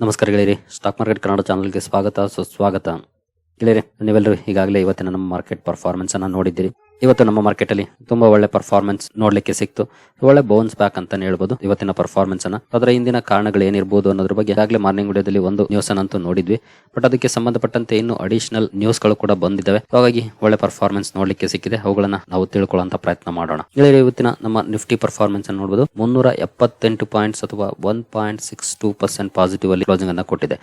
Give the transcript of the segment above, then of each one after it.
ನಮಸ್ಕಾರ ಗೆಳೆಯರಿ stock market Kannada ಚಾನಲ್ಗೆ ಸ್ವಾಗತ, ಸುಸ್ವಾಗತ. ಗೆಳೆಯರಿ, ನೀವೆಲ್ಲರೂ ಈಗಾಗಲೇ ಇವತ್ತಿನ ನಮ್ಮ ಮಾರ್ಕೆಟ್ ಪರ್ಫಾರ್ಮೆನ್ಸನ್ನು ನೋಡಿದ್ದೀರಿ. ಇವತ್ತು ನಮ್ಮ ಮಾರ್ಕೆಟ್ ಅಲ್ಲಿ ತುಂಬಾ ಒಳ್ಳೆ ಪರ್ಫಾರ್ಮೆನ್ಸ್ ನೋಡ್ಲಿಕ್ಕೆ ಸಿಕ್ತು. ಒಳ್ಳೆ ಬೌನ್ಸ್ ಬ್ಯಾಕ್ ಅಂತಾನೆ ಹೇಳ್ಬೋದು ಇವತ್ತಿನ ಪರ್ಫಾರ್ಮೆನ್ಸ್ ಅನ್ನ. ಅದರ ಹಿಂದಿನ ಕಾರಣಗಳು ಏನಿರ್ಬೋದು ಅನ್ನೋದ್ರ ಬಗ್ಗೆ ಈಗಾಗಲೇ ಮಾರ್ನಿಂಗ್ ವಿಡಿಯೋದಲ್ಲಿ ಒಂದು ನ್ಯೂಸ್ ಅನ್ನಂತೂ ನೋಡಿದ್ವಿ. ಬಟ್ ಅದಕ್ಕೆ ಸಂಬಂಧಪಟ್ಟಂತೆ ಇನ್ನು ಅಡಿಷನಲ್ ನ್ಯೂಸ್ಗಳು ಕೂಡ ಬಂದಿದ್ದಾವೆ ಹಾಗಾಗಿ ಒಳ್ಳೆ ಪರ್ಫಾರ್ಮೆನ್ಸ್ ನೋಡ್ಲಿಕ್ಕೆ ಸಿಕ್ಕಿದೆ. ಅವುಗಳನ್ನ ನಾವು ತಿಳ್ಕೊಳ್ಳುವಂತ ಪ್ರಯತ್ನ ಮಾಡೋಣ. ಇವತ್ತಿನ ನಮ್ಮ ನಿಫ್ಟಿ ಪರ್ಫಾರ್ಮೆನ್ಸ್ ಅನ್ನು ನೋಡಬಹುದು ಮುನ್ನೂರ ಎಪ್ಪತ್ತೆಂಟು ಪಾಯಿಂಟ್ಸ್ ಅಥವಾ one point six two percent positive ಅಲ್ಲಿ ಕ್ಲೋಸಿಂಗ್ ಅನ್ನ ಕೊಟ್ಟಿದೆ.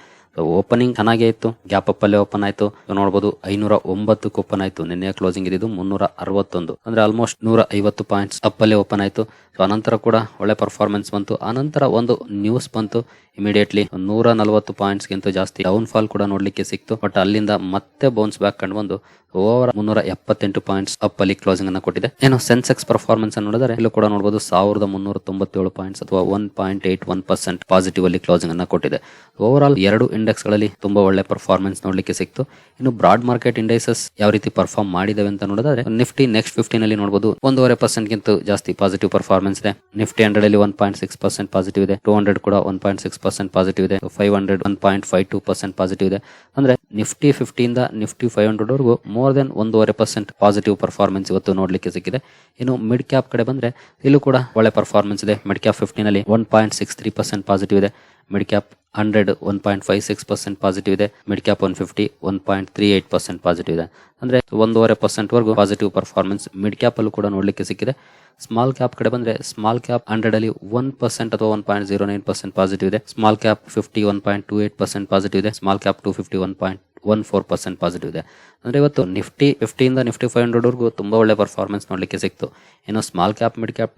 ಓಪನಿಂಗ್ ಚೆನ್ನಾಗೇ ಇತ್ತು. ಗ್ಯಾಪ್ ಅಪ್ ಅಲ್ಲೇ ಓಪನ್ ಆಯ್ತು. ನೋಡಬಹುದು ಐನೂರ ಒಂಬತ್ತಕ್ಕೆ ಓಪನ್ ಆಯ್ತು. ನಿನ್ನೆ ಕ್ಲೋಸಿಂಗ್ ಇದ್ದು ಮುನ್ನೂರ ಅರವತ್ತೊಂದು. ಅಂದ್ರೆ ಆಲ್ಮೋಸ್ಟ್ ನೂರ ಐವತ್ತು ಪಾಯಿಂಟ್ಸ್ ಅಪ್ ಅಲ್ಲೇ ಓಪನ್ ಆಯಿತು. ಸೊ ಅನಂತರ ಕೂಡ ಒಳ್ಳೆ ಪರ್ಫಾರ್ಮೆನ್ಸ್ ಬಂತು. ಅನಂತರ ಒಂದು ನ್ಯೂಸ್ ಬಂತು ಇಮಿಡಿಯೇಟ್ಲಿ ನೂರ ನಲವತ್ತು ಪಾಯಿಂಟ್ಸ್ ಗಿಂತ ಜಾಸ್ತಿ ಡೌನ್ ಫಾಲ್ ಕೂಡ ನೋಡ್ಲಿಕ್ಕೆ ಸಿಕ್ತು. ಬಟ್ ಅಲ್ಲಿಂದ ಮತ್ತೆ ಬೌನ್ಸ್ ಬ್ಯಾಕ್ ಕಂಡು ಬಂದು ಓವರ್ ಮುನ್ನೂರ ಎಪ್ಪತ್ತೆಂಟು ಪಾಯಿಂಟ್ಸ್ ಅಪ್ ಅಲ್ಲಿ ಕ್ಲೋಸಿಂಗ್ ಅನ್ನ ಕೊಟ್ಟಿದೆ. ಏನು ಸೆನ್ಸೆಕ್ಸ್ ಪರ್ಫಾರ್ಮೆನ್ಸ್ ಅನ್ನು ನೋಡಿದ್ರೆ ಇಲ್ಲೂ ಕೂಡ ನೋಡಬಹುದು ಸಾವಿರದ ಮುನ್ನೂರ ತೊಂಬತ್ತೇಳು ಪಾಯಿಂಟ್ಸ್ ಅಥವಾ one point eight one percent positive ಅಲ್ಲಿ ಕ್ಲೋಸಿಂಗ್ ಅನ್ನ ಕೊಟ್ಟಿದೆ. ಓವರ್ ಆಲ್ ಎರಡು ಇಂಡೆಕ್ಸ್ಗಳಲ್ಲಿ ತುಂಬಾ ಒಳ್ಳೆ ಪರ್ಫಾರ್ಮೆನ್ಸ್ ನೋಡ್ಲಿಕ್ಕೆ ಸಿಕ್ತು. ಇನ್ನು ಬ್ರಾಡ್ ಮಾರ್ಕೆಟ್ ಇಂಡೆಕ್ಸಸ್ ಯಾವ ರೀತಿ ಪರ್ಫಾರ್ಮ್ ಮಾಡಿದಾವೆ ಅಂತ ನೋಡಿದ್ರೆ ನಿಫ್ಟಿ ನೆಕ್ಸ್ಟ್ ಫಿಫ್ಟೀನ್ ಅಲ್ಲಿ ನೋಡಬಹುದು ಒಂದೂವರೆ ಪರ್ಸೆಂಟ್ ಗಿಂತ ಜಾಸ್ತಿ ಪಾಸಿಟಿವ್ ಪರ್ಫಾರ್ಮೆನ್ಸ್ ಇದೆ. ನಿಫ್ಟಿ ಹಂಡ್ರೆಡ್ ಅಲ್ಲಿ one point six percent positive ಇದೆ. ಟೂ ಹಂಡ್ರೆಡ್ ಕೂಡ one point six percent positive ಇದೆ. Five hundred one point five two percent positive ಇದೆ. ಅಂದ್ರೆ ನಿಫ್ಟಿ ಫಿಫ್ಟಿಯಿಂದ ನಿಫ್ಟಿ ಫೈವ್ ಹಂಡ್ರೆಡ್ ವರೆಗೂ ಮೋರ್ ದೆನ್ ಒಂದೂವರೆ ಪರ್ಸೆಂಟ್ ಪಾಸಿಟಿವ್ ಪರ್ಫಾರ್ಮೆನ್ಸ್ ಇವತ್ತು ನೋಡ್ಲಿಕ್ಕೆ ಸಿಕ್ಕಿದೆ. ಇನ್ನು ಮಿಡ್ ಕ್ಯಾಪ್ ಕಡೆ ಬಂದ್ರೆ ಇಲ್ಲೂ ಕೂಡ ಒಳ್ಳೆ ಪರ್ಫಾರ್ಮೆನ್ಸ್ ಇದೆ. Mid cap ಫಿಫ್ಟಿನಲ್ಲಿ one point six three percent positive ಇದೆ. Mid cap hundred one point five six percent positive ಇದೆ. Mid cap one fifty one point three eight percent positive ಇದೆ. ಅಂದ್ರೆ ಒಂದೂವರೆ ಪರ್ಸೆಂಟ್ ವರೆಗೂ ಪಾಸಿಟಿವ್ ಪರ್ಫಾರ್ಮೆನ್ಸ್ ಮಿಡ್ ಕ್ಯಾಪ್ ಅಲ್ಲೂ ಕೂಡ ನೋಡ್ಲಿಕ್ಕೆ ಸಿಕ್ಕಿದೆ. ಸ್ಮಾಲ್ ಕ್ಯಾಪ್ ಕಡೆ ಬಂದ್ರೆ ಸ್ಮಾಲ್ ಕ್ಯಾಪ್ ಹಂಡ್ರೆಡ್ ಅಲ್ಲಿ ಒನ್ ಪರ್ಸೆಂಟ್ ಅಥವಾ one point zero nine percent positive ಇದೆ. Small cap fifty one point two eight percent positive ಇದೆ. Small cap two fifty one point one four percent positive ಇದೆ. ಅಂದರೆ ಇವತ್ತು Nifty ಫಿಫ್ಟಿಯಿಂದ Nifty five ಹಂಡ್ರೆಡ್ವರೆಗೂ ತುಂಬ ಒಳ್ಳೆ ಪರ್ಫಾರ್ಮೆನ್ಸ್ ನೋಡಲಿಕ್ಕೆ ಸಿಕ್ತು. ಇನ್ನು ಸ್ಮಾಲ್ ಕ್ಯಾಪ್ ಮಿಡ್ ಕ್ಯಾಪ್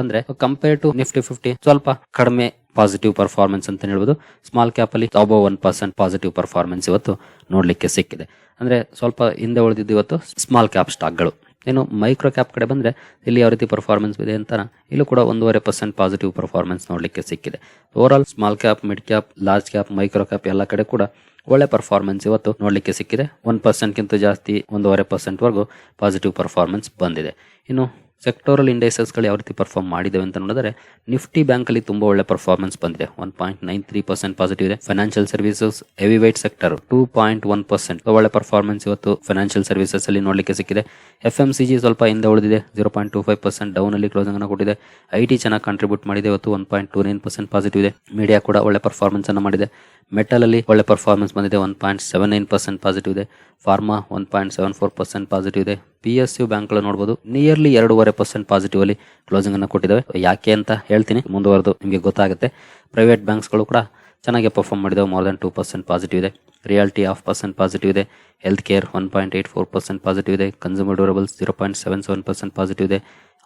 ಬಂದರೆ ಕಂಪೇರ್ ಟು ನಿಫ್ಟಿ ಫಿಫ್ಟಿ ಸ್ವಲ್ಪ ಕಡಿಮೆ ಪಾಸಿಟಿವ್ ಪರ್ಫಾರ್ಮೆನ್ಸ್ ಅಂತ ಹೇಳ್ಬೋದು. ಸ್ಮಾಲ್ ಕ್ಯಾಪಲ್ಲಿ ಅಬೋ ಒನ್ ಪರ್ಸೆಂಟ್ ಪಾಸಿಟಿವ್ ಪರ್ಫಾರ್ಮೆನ್ಸ್ ಇವತ್ತು ನೋಡಲಿಕ್ಕೆ ಸಿಕ್ಕಿದೆ. ಅಂದರೆ ಸ್ವಲ್ಪ ಹಿಂದೆ ಉಳಿದಿದ್ದು ಇವತ್ತು ಸ್ಮಾಲ್ ಕ್ಯಾಪ್ ಸ್ಟಾಕ್ಗಳು ಇನ್ನು ಮೈಕ್ರೋ ಕ್ಯಾಪ್ ಕಡೆ ಬಂದರೆ ಇಲ್ಲಿ ಯಾವ ರೀತಿ ಪರ್ಫಾರ್ಮೆನ್ಸ್ ಇದೆ ಅಂತ ಇಲ್ಲೂ ಕೂಡ ಒಂದೂವರೆ ಪರ್ಸೆಂಟ್ ಪಾಸಿಟಿವ್ ಪರ್ಫಾರ್ಮೆನ್ಸ್ ನೋಡಲಿಕ್ಕೆ ಸಿಕ್ಕಿದೆ. Over small cap mid cap large cap micro cap ಎಲ್ಲ ಕಡೆ ಕೂಡ ಒಳ್ಳೆ ಪರ್ಫಾರ್ಮೆನ್ಸ್ ಇವತ್ತು ನೋಡಲಿಕ್ಕೆ ಸಿಕ್ಕಿದೆ. ಒನ್ ಪರ್ಸೆಂಟ್ಗಿಂತ ಜಾಸ್ತಿ ಒಂದೂವರೆ ಪರ್ಸೆಂಟ್ವರೆಗೂ ಪಾಸಿಟಿವ್ ಪರ್ಫಾರ್ಮೆನ್ಸ್ ಬಂದಿದೆ. ಇನ್ನು ಸೆಕ್ಟೋರಲ್ ಇಂಡೈಸಸ್ಗಳು ಯಾವ ರೀತಿ ಪರ್ಫಾರ್ಮ್ ಮಾಡಿದೆ ಅಂತ ನೋಡಿದ್ರೆ ನಿಫ್ಟಿ ಬ್ಯಾಂಕ್ ಅಲ್ಲಿ ತುಂಬಾ ಒಳ್ಳೆ ಪರ್ಫಾರ್ಮೆನ್ಸ್ ಬಂದಿದೆ. One point nine three percent positive ಇದೆ. Financial services heavy weight sector two point one percent ಒಳ್ಳೆ ಪರ್ಫಾರ್ಮೆನ್ಸ್ ಇವತ್ತು ಫೈನಾನ್ಷಿಯಲ್ ಸರ್ವಿಸಸ್ ಅಲ್ಲಿ ನೋಡ್ಲಿಕ್ಕೆ ಸಿಕ್ಕಿದೆ. ಎಫ್ ಎಂ ಸಿ ಜಿ ಸ್ವಲ್ಪ ಹಿಂದೆ ಉಳಿದಿದೆ. Zero point two five percent down ಅಲ್ಲಿ ಕ್ಲೋಸಿಂಗ್ ಅನ್ನು ಕೊಟ್ಟಿದೆ. ಐ ಟಿ ಚೆನ್ನಾಗಿ ಕಾಂಟ್ರಿಬ್ಯೂಟ್ ಮಾಡಿದೆ. ಇವತ್ತು one point two nine percent positive ಇದೆ. ಮೀಡಿಯಾ ಕೂಡ ಒಳ್ಳೆ ಪರ್ಫಾರ್ಮೆನ್ಸ್ ಅನ್ನು ಮಾಡಿದೆ. ಮೆಟಲ್ ಅಲ್ಲಿ ಒಳ್ಳೆ ಪರ್ಫಾರ್ಮೆನ್ಸ್ ಬಂದಿದೆ. One point seven nine percent positive ಇದೆ. Pharma one point seven four percent positive ಇದೆ. ಪಿ ಎಸ್ ಯು ಬ್ಯಾಂಕ್ಗಳು ನೋಡಬಹುದು ನಿಯರ್ಲಿ ಎರಡೂವರೆ ಪರ್ಸೆಂಟ್ ಪಾಸಿಟಿವ್ ಅಲ್ಲಿ ಕ್ಲೋಸಿಂಗ್ ಅನ್ನು ಕೊಟ್ಟಿದ್ದಾವೆ ಯಾಕೆ ಅಂತ ಹೇಳ್ತೀನಿ. ಮುಂದುವರೆದು ನಿಮಗೆ ಗೊತ್ತಾಗುತ್ತೆ. ಪ್ರೈವೇಟ್ ಬ್ಯಾಂಕ್ಸ್ಗಳು ಕೂಡ ಚೆನ್ನಾಗಿ perform ಮಾಡಿದಾವೆ. More than two percent positive ಇದೆ. ರಿಯಾಲಿಟಿ ಆಫ್ ಪರ್ಸೆಂಟ್ ಪಾಸಿಟಿವ್ ಇದೆ. Health care one point eight four percent positive ಇದೆ. Consumer durables zero point seven seven percent positive ಇದೆ.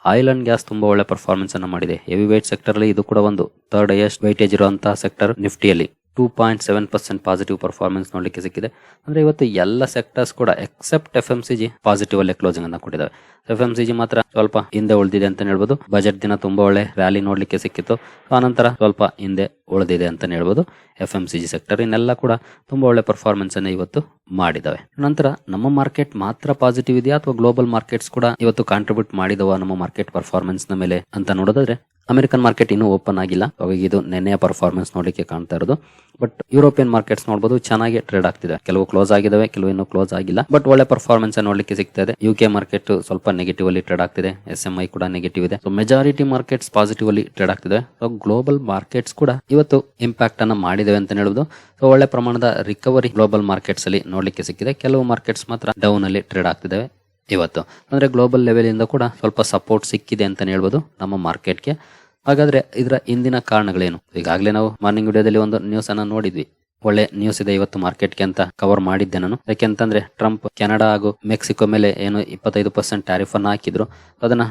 ಆಯಿಲ್ ಅಂಡ್ ಗ್ಯಾಸ್ ತುಂಬಾ ಒಳ್ಳೆ ಪರ್ಫಾರ್ಮೆನ್ಸ್ ಅನ್ನು ಮಾಡಿದೆ. ಹೆವಿ ವೇಟ್ ಸೆಕ್ಟರ್ ಅಲ್ಲಿ ಇದು ಕೂಡ ಒಂದು ಥರ್ಡ್ ಹೈಯೆಸ್ಟ್ ವೈಟೇಜ್ ಇರುವಂತಹ sector ನಿಫ್ಟಿಯಲ್ಲಿ two point seven percent positive performance ನೋಡ್ಲಿಕ್ಕೆ ಸಿಕ್ಕಿದೆ. ಅಂದ್ರೆ ಇವತ್ತು ಎಲ್ಲ ಸೆಕ್ಟರ್ಸ್ ಕೂಡ except F M C G positive ಅಲ್ಲೇ ಕ್ಲೋಸಿಂಗ್ ಅನ್ನ ಕೊಟ್ಟಿದ್ದಾವೆ ಎಫ್ ಎಂ ಸಿ ಜಿ ಮಾತ್ರ ಸ್ವಲ್ಪ ಹಿಂದೆ ಉಳಿದಿದೆ ಅಂತ ಹೇಳ್ಬೋದು. ಬಜೆಟ್ ದಿನ ತುಂಬಾ ಒಳ್ಳೆ ರ್ಯಾಲಿ ನೋಡ್ಲಿಕ್ಕೆ ಸಿಕ್ಕಿತ್ತು. ಆನಂತರ ಸ್ವಲ್ಪ ಹಿಂದೆ ಉಳಿದಿದೆ ಅಂತ ಹೇಳ್ಬೋದು. F M C G sector ಇನ್ನೆಲ್ಲ ಕೂಡ ತುಂಬಾ ಒಳ್ಳೆ ಪರ್ಫಾರ್ಮೆನ್ಸ್ ಅನ್ನ ಇವತ್ತು ಮಾಡಿದಾವೆ. ನಂತರ ನಮ್ಮ ಮಾರ್ಕೆಟ್ ಮಾತ್ರ ಪಾಸಿಟಿವ್ ಇದೆಯಾ ಅಥವಾ ಗ್ಲೋಬಲ್ ಮಾರ್ಕೆಟ್ಸ್ ಕೂಡ ಇವತ್ತು ಕಾಂಟ್ರಿಬ್ಯೂಟ್ ಮಾಡಿದವ ನಮ್ಮ ಮಾರ್ಕೆಟ್ ಪರ್ಫಾರ್ಮೆನ್ಸ್ನ ಮೇಲೆ ಅಂತ ನೋಡೋದಾದ್ರೆ ಅಮೆರಿಕನ್ ಮಾರ್ಕೆಟ್ ಇನ್ನೂ ಓಪನ್ ಆಗಿಲ್ಲ. ಹಾಗಾಗಿ ಇದು ನೆನ್ನೆಯ ಪರ್ಫಾರ್ಮೆನ್ಸ್ ನೋಡಲಿಕ್ಕೆ ಕಾಣ್ತಾ ಇರೋದು. ಬಟ್ ಯುರೋಪಿಯನ್ ಮಾರ್ಕೆಟ್ಸ್ ನೋಡಬಹುದು ಚೆನ್ನಾಗಿ ಟ್ರೇಡ್ ಆಗ್ತಿದೆ. ಕೆಲವು ಕ್ಲೋಸ್ ಆಗಿದಾವೆ, ಕೆಲವು ಇನ್ನೂ ಕ್ಲೋಸ್ ಆಗಿಲ್ಲ. ಬಟ್ ಒಳ್ಳೆ ಪರ್ಫಾರ್ಮೆನ್ಸ್ ನೋಡಲಿಕ್ಕೆ ಸಿಗ್ತಾ ಇದೆ. ಯು ಕೆ ಮಾರ್ಕೆಟ್ ಸ್ವಲ್ಪ ನೆಗೆಟಿವ್ ಅಲ್ಲಿ ಟ್ರೇಡ್ ಆಗ್ತಿದೆ. ಎಸ್ ಎಂ ಐ ಕೂಡ ನೆಗೆಟಿವ್ ಇದೆ. ಸೊ ಮೆಜಾರಿಟಿ ಮಾರ್ಕೆಟ್ಸ್ ಪಾಸಿಟಿವ್ ಅಲ್ಲಿ ಟ್ರೇಡ್ ಆಗ್ತಿದೆ. ಸೊ ಗ್ಲೋಬಲ್ ಮಾರ್ಕೆಟ್ಸ್ ಕೂಡ ಇವತ್ತು ಇಂಪ್ಯಾಕ್ಟ್ ಅನ್ನ ಮಾಡಿದೆ ಅಂತ ಹೇಳುದು ಸೊ ಒಳ್ಳೆ ಪ್ರಮಾಣದ ರಿಕವರಿ ಗ್ಲೋಬಲ್ ಮಾರ್ಕೆಟ್ಸ್ ಅಲ್ಲಿ ನೋಡಲಿಕ್ಕೆ ಸಿಕ್ಕಿದೆ. ಕೆಲವು ಮಾರ್ಕೆಟ್ಸ್ ಮಾತ್ರ ಡೌನ್ ಅಲ್ಲಿ ಟ್ರೇಡ್ ಆಗ್ತಿದ್ದಾವೆ ಇವತ್ತು. ಅಂದರೆ ಗ್ಲೋಬಲ್ ಲೆವೆಲಿಂದ ಕೂಡ ಸ್ವಲ್ಪ ಸಪೋರ್ಟ್ ಸಿಕ್ಕಿದೆ ಅಂತಲೇ ಹೇಳ್ಬೋದು ನಮ್ಮ ಮಾರ್ಕೆಟ್ಗೆ ಹಾಗಾದರೆ ಇದರ ಹಿಂದಿನ ಕಾರಣಗಳೇನು? ಈಗಾಗಲೇ ನಾವು ಮಾರ್ನಿಂಗ್ ವಿಡಿಯೋದಲ್ಲಿ ಒಂದು ನ್ಯೂಸ್ ಅನ್ನ ನೋಡಿದ್ವಿ. ಒಳ್ಳೆ ನ್ಯೂಸ್ ಇದೆ ಇವತ್ತು ಮಾರ್ಕೆಟ್ಗೆ ಅಂತ ಕವರ್ ಮಾಡಿದ್ದೆ ನಾನು. ಯಾಕೆಂತಂದ್ರೆ ಟ್ರಂಪ್ ಕೆನಡಾ ಹಾಗೂ ಮೆಕ್ಸಿಕೋ ಮೇಲೆ ಏನು ಇಪ್ಪತ್ತೈದು ಪರ್ಸೆಂಟ್ ಟ್ಯಾರಿಫ್ ಅನ್ನ ಹಾಕಿದ್ರು. ಅದನ್ನ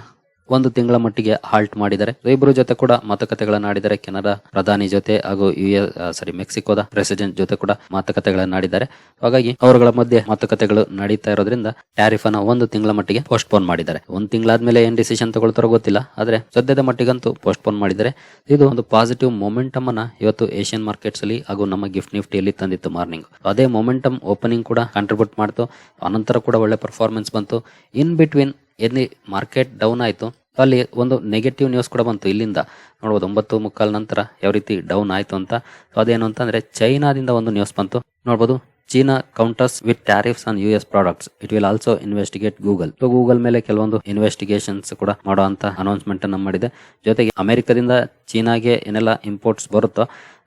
ಒಂದು ತಿಂಗಳ ಮಟ್ಟಿಗೆ ಹಾಲ್ಟ್ ಮಾಡಿದ್ದಾರೆ. ಇಬ್ಬರು ಜೊತೆ ಕೂಡ ಮಾತುಕತೆಗಳನ್ನ ಆಡಿದ್ದಾರೆ. ಕೆನಡಾ ಪ್ರಧಾನಿ ಜೊತೆ ಹಾಗೂ ಯು ಸಾರಿ ಮೆಕ್ಸಿಕೋದ ಪ್ರೆಸಿಡೆಂಟ್ ಜೊತೆ ಕೂಡ ಮಾತುಕತೆಗಳನ್ನ ಆಡಿದ್ದಾರೆ. ಹಾಗಾಗಿ ಅವರುಗಳ ಮಧ್ಯೆ ಮಾತುಕತೆಗಳು ನಡೀತಾ ಇರೋದ್ರಿಂದ ಟ್ಯಾರಿಫ್ ಅನ್ನ ಒಂದು ತಿಂಗಳ ಮಟ್ಟಿಗೆ ಪೋಸ್ಟ್ ಪೋನ್ ಮಾಡಿದ್ದಾರೆ. ಒಂದ್ ತಿಂಗಳಾದ್ಮೇಲೆ ಏನ್ ಡಿಸಿಷನ್ ತಗೊಳ್ತಾರೋ ಗೊತ್ತಿಲ್ಲ. ಆದ್ರೆ ಸದ್ಯದ ಮಟ್ಟಿಗಂತೂ ಪೋಸ್ಟ್ ಪೋನ್ ಮಾಡಿದ್ದಾರೆ. ಇದು ಒಂದು ಪಾಸಿಟಿವ್ ಮೊಮೆಂಟಮ್ ಅನ್ನ ಇವತ್ತು ಏಷ್ಯನ್ ಮಾರ್ಕೆಟ್ಸ್ ಅಲ್ಲಿ ಹಾಗೂ ನಮ್ಮ ಗಿಫ್ಟ್ ನಿಫ್ಟಿಯಲ್ಲಿ ತಂದಿತ್ತು ಮಾರ್ನಿಂಗ್ ಅದೇ ಮೊಮೆಂಟಮ್ ಓಪನಿಂಗ್ ಕೂಡ ಕಾಂಟ್ರಿಬ್ಯೂಟ್ ಮಾಡ್ತು. ಅನಂತರ ಕೂಡ ಒಳ್ಳೆ ಪರ್ಫಾರ್ಮೆನ್ಸ್ ಬಂತು. ಇನ್ ಬಿಟ್ವೀನ್ ಎಲ್ಲಿ ಮಾರ್ಕೆಟ್ ಡೌನ್ ಆಯಿತು ಅಲ್ಲಿ ಒಂದು ನೆಗೆಟಿವ್ ನ್ಯೂಸ್ ಕೂಡ ಬಂತು ಇಲ್ಲಿಂದ. ನೋಡ್ಬೋದು ಒಂಬತ್ತು ಮುಕ್ಕಾಲ್ ನಂತರ ಯಾವ ರೀತಿ ಡೌನ್ ಆಯಿತು ಅಂತ. ಸೊ ಅದೇನು ಅಂತಂದ್ರೆ ಚೈನಾದಿಂದ ಒಂದು ನ್ಯೂಸ್ ಬಂತು. ನೋಡ್ಬೋದು China counters with tariffs on U S products it will also investigate Google so Google ಮೇಲೆ ಕೆಲವೊಂದು ಇನ್ವೆಸ್ಟಿಗೇಷನ್ಸ್ ಕೂಡ ಮಾಡುವಂತ ಅನೌನ್ಸ್ಮೆಂಟ್ ಅನ್ನು ಮಾಡಿದೆ. ಜೊತೆಗೆ ಅಮೆರಿಕದಿಂದ ಚೀನಾಗೆ ಏನೆಲ್ಲ ಇಂಪೋರ್ಟ್ಸ್ ಬರುತ್ತೋ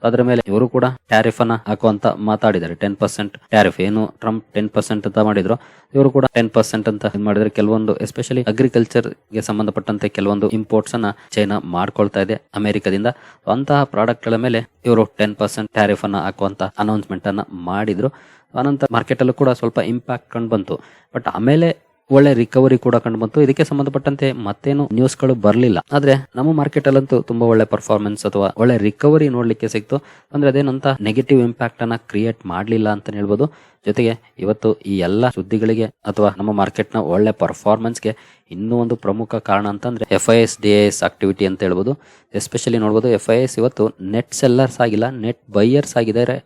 ಅದರ ಮೇಲೆ ಇವರು ಕೂಡ ಟ್ಯಾರಿಫ್ ಅನ್ನ ಹಾಕುವಂತ ಮಾತಾಡಿದ್ದಾರೆ. ಟೆನ್ ಪರ್ಸೆಂಟ್ ಟ್ಯಾರಿಫ್ ಏನು ಟ್ರಂಪ್ ಟೆನ್ ಪರ್ಸೆಂಟ್ ಅಂತ ಮಾಡಿದ್ರು, ಇವರು ಕೂಡ ಟೆನ್ ಪರ್ಸೆಂಟ್ ಅಂತ ಮಾಡಿದ್ರೆ ಕೆಲವೊಂದು ಎಸ್ಪೆಷಲಿ ಅಗ್ರಿಕಲ್ಚರ್ಗೆ ಸಂಬಂಧಪಟ್ಟಂತೆ ಕೆಲವೊಂದು ಇಂಪೋರ್ಟ್ಸ್ ಅನ್ನ ಚೈನಾ ಮಾಡ್ಕೊಳ್ತಾ ಇದೆ ಅಮೆರಿಕದಿಂದ. ಅಂತಹ ಪ್ರಾಡಕ್ಟ್ಗಳ ಮೇಲೆ ಇವರು ಟೆನ್ ಪರ್ಸೆಂಟ್ ಟ್ಯಾರಿಫ್ ಅನ್ನ ಹಾಕುವಂತ ಅನೌನ್ಸ್ಮೆಂಟ್ ಅನ್ನ ಮಾಡಿದ್ರು. ಅನಂತರ ಮಾರ್ಕೆಟ್ ಅಲ್ಲೂ ಕೂಡ ಸ್ವಲ್ಪ ಇಂಪ್ಯಾಕ್ಟ್ ಕಂಡು ಬಂತು. ಬಟ್ ಆಮೇಲೆ ಒಳ್ಳೆ ರಿಕವರಿ ಕೂಡ ಕಂಡು ಬಂತು ಇದಕ್ಕೆ ಸಂಬಂಧಪಟ್ಟಂತೆ ಮತ್ತೇನು ನ್ಯೂಸ್ಗಳು ಬರಲಿಲ್ಲ. ಆದ್ರೆ ನಮ್ಮ ಮಾರ್ಕೆಟ್ ಅಲ್ಲಂತೂ ತುಂಬಾ ಒಳ್ಳೆ ಪರ್ಫಾರ್ಮೆನ್ಸ್ ಅಥವಾ ಒಳ್ಳೆ ರಿಕವರಿ ನೋಡ್ಲಿಕ್ಕೆ ಸಿಕ್ತು. ಅಂದ್ರೆ ಅದೇನಂತ ನೆಗೆಟಿವ್ ಇಂಪ್ಯಾಕ್ಟ್ ಅನ್ನ ಕ್ರಿಯೇಟ್ ಮಾಡ್ಲಿಲ್ಲ ಅಂತ ಹೇಳ್ಬೋದು. ಜೊತೆಗೆ ಇವತ್ತು ಈ ಎಲ್ಲ ಸುದ್ದಿಗಳಿಗೆ ಅಥವಾ ನಮ್ಮ ಮಾರ್ಕೆಟ್ನ ಒಳ್ಳೆ ಪರ್ಫಾರ್ಮೆನ್ಸ್ಗೆ ಇನ್ನೂ ಒಂದು ಪ್ರಮುಖ ಕಾರಣ ಅಂತಂದ್ರೆ F I S D I activity ಅಂತ ಹೇಳ್ಬೋದು. ಎಸ್ಪೆಷಲಿ ನೋಡ್ಬೋದು ಎಫ್ ಐ ಎಸ್ ಇವತ್ತು ನೆಟ್ ಸೆಲ್ಲರ್ಸ್ ಆಗಿಲ್ಲ ನೆಟ್ ಬೈಯರ್ಸ್ ಆಗಿದ್ದಾರೆ.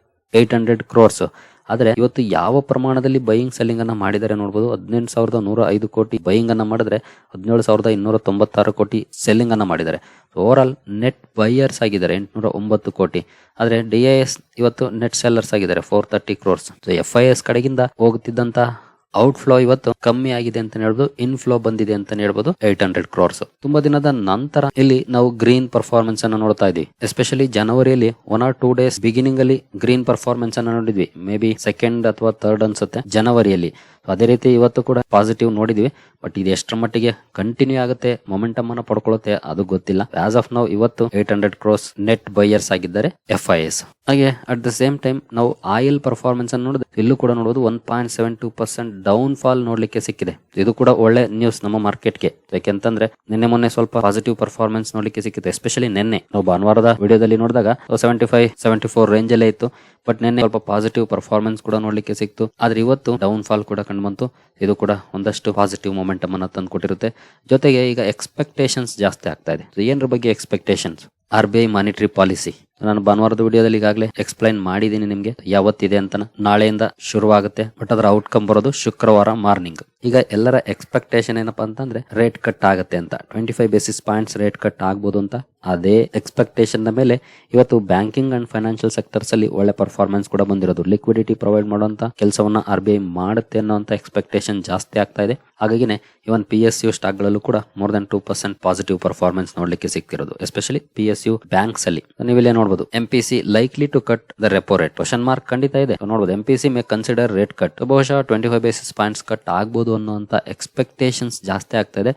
Eight hundred crores. ಆದರೆ ಇವತ್ತು ಯಾವ ಪ್ರಮಾಣದಲ್ಲಿ ಬೈಯಿಂಗ್ ಸೆಲ್ಲಿಂಗ್ ಅನ್ನ ಮಾಡಿದ್ದಾರೆ ನೋಡಬಹುದು ಹದಿನೆಂಟು ಸಾವಿರದ ನೂರ ಐದು ಕೋಟಿ ಬೈಯಿಂಗ್ ಅನ್ನ ಮಾಡಿದ್ರೆ ಹದಿನೇಳು ಸಾವಿರದ ಇನ್ನೂರ ತೊಂಬತ್ತಾರು ಕೋಟಿ ಸೆಲ್ಲಿಂಗ್ ಅನ್ನ ಮಾಡಿದ್ದಾರೆ. ಓವರ್ ಆಲ್ ನೆಟ್ ಬೈಯರ್ಸ್ ಆಗಿದ್ದಾರೆ, ಎಂಟುನೂರ ಒಂಬತ್ತು ಕೋಟಿ. ಆದರೆ ಡಿ ಐ ಎಸ್ ಇವತ್ತು ನೆಟ್ ಸೆಲ್ಲರ್ಸ್ ಆಗಿದ್ದಾರೆ four thirty crores F I S ಕಡೆಗಿಂದ ಹೋಗುತ್ತಿದ್ದಂತ ಔಟ್ ಫ್ಲೋ ಇವತ್ತು ಕಮ್ಮಿ ಆಗಿದೆ ಅಂತ ಹೇಳ್ಬೋದು ಇನ್ ಫ್ಲೋ ಬಂದಿದೆ ಅಂತ ಹೇಳ್ಬೋದು ಏಟ್ ಹಂಡ್ರೆಡ್ ಕ್ರೋರ್ಸ್ ತುಂಬಾ ದಿನದ ನಂತರ ಇಲ್ಲಿ ನಾವು ಗ್ರೀನ್ ಪರ್ಫಾರ್ಮೆನ್ಸ್ ಅನ್ನ ನೋಡ್ತಾ ಇದ್ವಿ. ಎಸ್ಪೆಷಲಿ ಜನವರಿಯಲ್ಲಿ one or two days beginning ಅಲ್ಲಿ ಗ್ರೀನ್ ಪರ್ಫಾರ್ಮೆನ್ಸ್ ಅನ್ನ ನೋಡಿದ್ವಿ. ಮೇ ಬಿ ಸೆಕೆಂಡ್ ಅಥವಾ ಥರ್ಡ್ ಅನ್ಸುತ್ತೆ ಜನವರಿಯಲ್ಲಿ. ಅದೇ ರೀತಿ ಇವತ್ತು ಕೂಡ ಪಾಸಿಟಿವ್ ನೋಡಿದ್ವಿ. ಬಟ್ ಇದು ಎಷ್ಟರ ಮಟ್ಟಿಗೆ ಕಂಟಿನ್ಯೂ ಆಗುತ್ತೆ ಮೊಮೆಂಟಮ್ ಅನ್ನ ಪಡ್ಕೊಳ್ಳುತ್ತೆ, ಅದು ಗೊತ್ತಿಲ್ಲ. ಆಸ್ ಆಫ್ ನಾವು ಇವತ್ತು eight hundred crores net buyers ಆಗಿದ್ದಾರೆ ಎಫ್ ಐ ಎಸ್ ಹಾಗೆ ಅಟ್ ದ ಸೇಮ್ ಟೈಮ್ ನಾವು ಆಯಿಲ್ ಪರ್ಫಾರ್ಮೆನ್ಸ್ ಅನ್ನು ನೋಡಿದ್ರೆ, ಇಲ್ಲೂ ಕೂಡ ನೋಡೋದು one point seven two percent downfall ನೋಡ್ಲಿಕ್ಕೆ ಸಿಕ್ಕಿದೆ. ಇದು ಕೂಡ ಒಳ್ಳೆ ನ್ಯೂಸ್ ನಮ್ಮ ಮಾರ್ಕೆಟ್ಗೆ ಯಾಕೆಂತಂದ್ರೆ, ನಿನ್ನೆ ಮೊನ್ನೆ ಸ್ವಲ್ಪ ಪಾಸಿಟಿವ್ ಪರ್ಫಾರ್ಮೆನ್ಸ್ ನೋಡ್ಲಿಕ್ಕೆ ಸಿಕ್ಕಿತ್ತು ಎಸ್ಪೆಷಲಿ ನಿನ್ನೆ. ನಾವು ಭಾನುವಾರದ ವಿಡಿಯೋದಲ್ಲಿ ನೋಡಿದಾಗ seventy five seventy four range ಅಲ್ಲೇ ಇತ್ತು. ಬಟ್ ನಿನ್ನೆ ಸ್ವಲ್ಪ ಪಾಸಿಟಿವ್ ಪರ್ಫಾರ್ಮೆನ್ಸ್ ಕೂಡ ನೋಡ್ಲಿಕ್ಕೆ ಸಿಕ್ತು ಆದ್ರೆ ಇವತ್ತು ಡೌನ್ ಫಾಲ್ ಕೂಡ ಕಂಡು ಬಂತು. ಇದು ಕೂಡ ಒಂದಷ್ಟು ಪಾಸಿಟಿವ್ ಮೊಮೆಂಟಮ್ ಅನ್ನ ತಂದು ಕೊಟ್ಟಿರುತ್ತೆ ಜೊತೆಗೆ ಈಗ ಎಕ್ಸ್ಪೆಕ್ಟೇಷನ್ಸ್ ಜಾಸ್ತಿ ಆಗ್ತಾ ಇದೆ. ಏನ್ರ ಬಗ್ಗೆ expectations R B I monetary policy ನಾನು ಭಾನುವಾರದ ವಿಡಿಯೋದಲ್ಲಿ ಈಗಾಗಲೇ ಎಕ್ಸ್ಪ್ಲೈನ್ ಮಾಡಿದ್ದೀನಿ ನಿಮಗೆ ಯಾವತ್ತಿದೆ ಅಂತ ನಾಳೆಯಿಂದ ಶುರುವಾಗುತ್ತೆ. ಬಟ್ ಅದರ ಔಟ್ಕಮ್ ಬರೋದು ಶುಕ್ರವಾರ ಮಾರ್ನಿಂಗ್ ಈಗ ಎಲ್ಲರ ಎಕ್ಸ್ಪೆಕ್ಟೇಷನ್ ಏನಪ್ಪಾ ಅಂತಂದ್ರೆ ರೇಟ್ ಕಟ್ ಆಗುತ್ತೆ ಅಂತ. Twenty five basis points rate cut ಆಗ್ಬೋದು ಅಂತ. ಅದೇ ಎಕ್ಸ್ಪೆಕ್ಟೇಷನ್ ಮೇಲೆ ಇವತ್ತು ಬ್ಯಾಂಕಿಂಗ್ ಅಂಡ್ ಫೈನಾನ್ಷಿಯಲ್ ಸೆಕ್ಟರ್ಸ್ ಅಲ್ಲಿ ಒಳ್ಳೆ ಪರ್ಫಾರ್ಮೆನ್ಸ್ ಕೂಡ ಬಂದಿರೋದು. ಲಿಕ್ವಿಡಿಟಿ ಪ್ರೊವೈಡ್ ಮಾಡುವಂತ ಕೆಲಸವನ್ನ ಆರ್ ಬಿ ಐ ಮಾಡುತ್ತೆ ಅನ್ನೋಂತ ಎಕ್ಸ್ಪೆಕ್ಟೇಷನ್ ಜಾಸ್ತಿ ಆಗ್ತಾ ಇದೆ. ಹಾಗಾಗಿನೇ even P S U stock ಗಳಲ್ಲೂ ಕೂಡ more than two percent positive performance ನೋಡ್ಲಿಕ್ಕೆ ಸಿಕ್ತಿರೋದು especially P S U banks ಅಲ್ಲಿ. ನೀವಿಲ್ಲೇ ನೋಡಬಹುದು M P C likely to cut the repo rate question mark ಖಂಡಿತ ಇದೆ. ನೋಡಬಹುದು M P C may consider rate cut ಬಹುಶಃ twenty five basis points cut ಆಗ್ಬೋದು ಅನ್ನುವಂತ ಎಕ್ಸ್ಪೆಕ್ಟೇಷನ್ಸ್ ಜಾಸ್ತಿ ಆಗ್ತಾ ಇದೆ.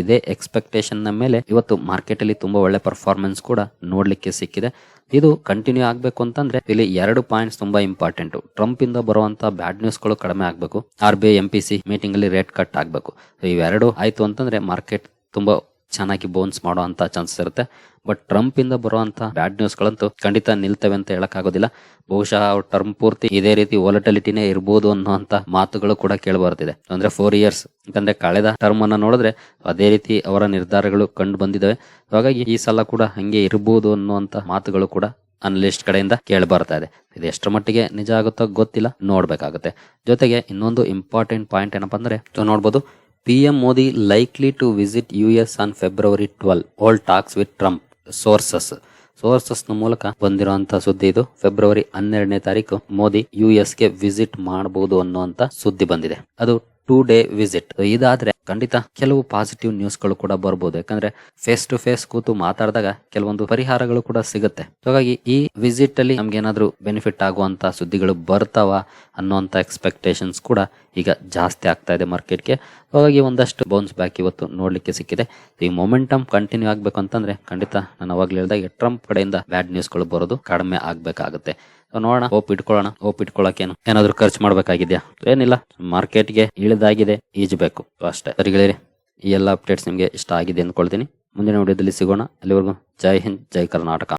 ಇದೇ ಎಕ್ಸ್ಪೆಕ್ಟೇಷನ್ನ ಮೇಲೆ ಇವತ್ತು ಮಾರ್ಕೆಟ್ ಅಲ್ಲಿ ತುಂಬಾ ಒಳ್ಳೆ ಪರ್ಫಾರ್ಮೆನ್ಸ್ ಕೂಡ ನೋಡ್ಲಿಕ್ಕೆ ಸಿಕ್ಕಿದೆ. ಇದು ಕಂಟಿನ್ಯೂ ಆಗಬೇಕು ಅಂತಂದ್ರೆ ಇಲ್ಲಿ ಎರಡು ಪಾಯಿಂಟ್ಸ್ ತುಂಬಾ ಇಂಪಾರ್ಟೆಂಟ್ ಟ್ರಂಪ್ ಇಂದ ಬರುವಂತ ಬ್ಯಾಡ್ ನ್ಯೂಸ್ಗಳು ಕಡಿಮೆ ಆಗಬೇಕು. R B I M P C meeting ಅಲ್ಲಿ ರೇಟ್ ಕಟ್ ಆಗಬೇಕು. ಇವೆರಡು ಆಯ್ತು ಅಂತಂದ್ರೆ ಮಾರ್ಕೆಟ್ ತುಂಬಾ ಚೆನ್ನಾಗಿ ಬೋನ್ಸ್ ಮಾಡೋ ಅಂತ ಚಾನ್ಸಸ್ ಇರುತ್ತೆ. ಬಟ್ ಟ್ರಂಪ್ ಇಂದ ಬರುವಂತ ಬ್ಯಾಡ್ ನ್ಯೂಸ್ ಗಳಂತೂ ಖಂಡಿತ ನಿಲ್ತವೆ ಅಂತ ಹೇಳಕ್ ಆಗೋದಿಲ್ಲ ಬಹುಶಃ ಟರ್ಮ್ ಪೂರ್ತಿ ಇದೇ ರೀತಿ ವೊಲಟಿಲಿಟಿನೇ ಇರ್ಬೋದು ಅನ್ನುವಂತ ಮಾತುಗಳು ಕೂಡ ಕೇಳಿ ಬರ್ತಿದೆ ಅಂದ್ರೆ ಫೋರ್ ಇಯರ್ಸ್ ಯಾಕಂದ್ರೆ ಕಳೆದ ಟರ್ಮ್ ಅನ್ನ ನೋಡಿದ್ರೆ ಅದೇ ರೀತಿ ಅವರ ನಿರ್ಧಾರಗಳು ಕಂಡು ಬಂದಿದ್ದಾವೆ ಹಾಗಾಗಿ ಈ ಸಲ ಕೂಡ ಹಂಗೆ ಇರ್ಬೋದು ಅನ್ನುವಂತ ಮಾತುಗಳು ಕೂಡ ಅನಲಿಸ್ಟ್ ಕಡೆಯಿಂದ ಕೇಳಿ ಬರ್ತಾ ಇದೆ. ಇದು ಎಷ್ಟರ ಮಟ್ಟಿಗೆ ನಿಜ ಆಗುತ್ತೋ ಗೊತ್ತಿಲ್ಲ, ನೋಡ್ಬೇಕಾಗುತ್ತೆ. ಜೊತೆಗೆ ಇನ್ನೊಂದು ಇಂಪಾರ್ಟೆಂಟ್ ಪಾಯಿಂಟ್ ಏನಪ್ಪಾ ಅಂದ್ರೆ ನೋಡ್ಬೋದು P M Modi likely to visit US on February twelve hold talks with Trump sources ಸೋರ್ಸಸ್ನ ಮೂಲಕ ಬಂದಿರುವಂತಹ ಸುದ್ದಿ ಇದು. ಫೆಬ್ರವರಿ ಹನ್ನೆರಡನೇ ತಾರೀಕು ಮೋದಿ ಯು ಎಸ್ಗೆ ವಿಸಿಟ್ ಮಾಡಬಹುದು ಅನ್ನುವಂತ ಸುದ್ದಿ ಬಂದಿದೆ. ಅದು ಟೂ ಡೇ ವಿಸಿಟ್. ಇದಾದ್ರೆ ಖಂಡಿತ ಕೆಲವು ಪಾಸಿಟಿವ್ ನ್ಯೂಸ್ಗಳು ಕೂಡ ಬರ್ಬೋದು. ಯಾಕಂದ್ರೆ ಫೇಸ್ ಟು ಫೇಸ್ ಕೂತು ಮಾತಾಡಿದಾಗ ಕೆಲವೊಂದು ಪರಿಹಾರಗಳು ಕೂಡ ಸಿಗುತ್ತೆ. ಹಾಗಾಗಿ ಈ ವಿಸಿಟ್ ಅಲ್ಲಿ ನಮ್ಗೆ ಏನಾದ್ರು ಬೆನಿಫಿಟ್ ಆಗುವಂತ ಸುದ್ದಿಗಳು ಬರ್ತಾವ ಅನ್ನುವಂತ ಎಕ್ಸ್ಪೆಕ್ಟೇಷನ್ಸ್ ಕೂಡ ಈಗ ಜಾಸ್ತಿ ಆಗ್ತಾ ಇದೆ ಮಾರ್ಕೆಟ್ಗೆ ಹಾಗಾಗಿ ಒಂದಷ್ಟು ಬೌನ್ಸ್ ಬ್ಯಾಕ್ ಇವತ್ತು ನೋಡ್ಲಿಕ್ಕೆ ಸಿಕ್ಕಿದೆ. ಈ ಮೊಮೆಂಟಮ್ ಕಂಟಿನ್ಯೂ ಆಗ್ಬೇಕು ಅಂತಂದ್ರೆ ಖಂಡಿತ ನಾನು ಅವಾಗ್ಲೇ ಹೇಳಿದಾಗ ಟ್ರಂಪ್ ಕಡೆಯಿಂದ ಬ್ಯಾಡ್ ನ್ಯೂಸ್ಗಳು ಬರೋದು ಕಡಿಮೆ ಆಗ್ಬೇಕಾಗುತ್ತೆ. ನೋಡೋಣ. ಓಪ್ ಇಟ್ಕೊಳ್ಳೋಣ. ಹೋಪ್ ಇಟ್ಕೊಳ್ಳೋಕೇನು ಏನಾದ್ರು ಖರ್ಚು ಮಾಡ್ಬೇಕಾಗಿದ್ಯಾ? ಏನಿಲ್ಲ. ಮಾರ್ಕೆಟ್ಗೆ ಇಳಿದಾಗಿದೆ. ಈಜಬೇಕು. ಅಷ್ಟೇ. ಸರಿಗಳಿರಿ ಈ ಎಲ್ಲ ಅಪ್ಡೇಟ್ಸ್ ನಿಮಗೆ ಇಷ್ಟ ಆಗಿದೆ ಅಂದ್ಕೊಳ್ತೀನಿ. ಮುಂದಿನ ವಿಡಿಯೋದಲ್ಲಿ ಸಿಗೋಣ. ಅಲ್ಲಿವರೆಗೂ ಜೈ ಹಿಂದ್, ಜೈ ಕರ್ನಾಟಕ.